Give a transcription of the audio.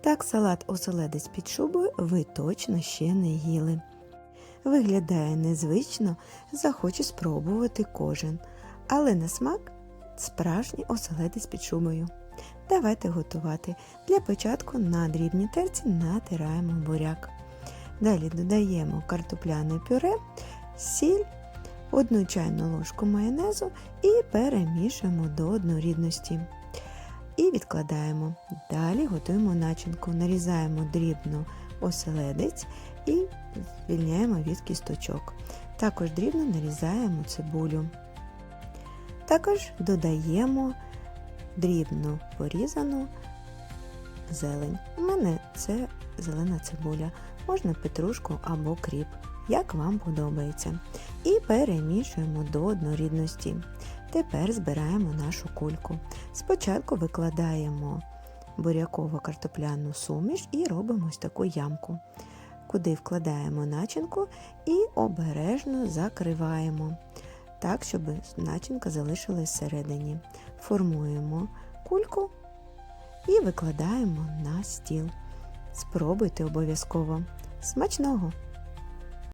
Так салат оселедець під шубою ви точно ще не їли. Виглядає незвично, захоче спробувати кожен, але на смак справжній оселедець під шубою. Давайте готувати. Для початку на дрібній терці натираємо буряк. Далі додаємо картопляне пюре, сіль, одну чайну ложку майонезу і перемішуємо до однорідності. І відкладаємо. Далі готуємо начинку, нарізаємо дрібно оселедець і звільняємо від кісточок. Також дрібно нарізаємо цибулю. Також додаємо дрібно порізану зелень. У мене це зелена цибуля, можна петрушку або кріп, як вам подобається. І перемішуємо до однорідності. Тепер збираємо нашу кульку. Спочатку викладаємо буряково картопляну суміш і робимо ось таку ямку, куди вкладаємо начинку і обережно закриваємо, так, щоб начинка залишилась всередині. Формуємо кульку і викладаємо на стіл. Спробуйте обов'язково. Смачного!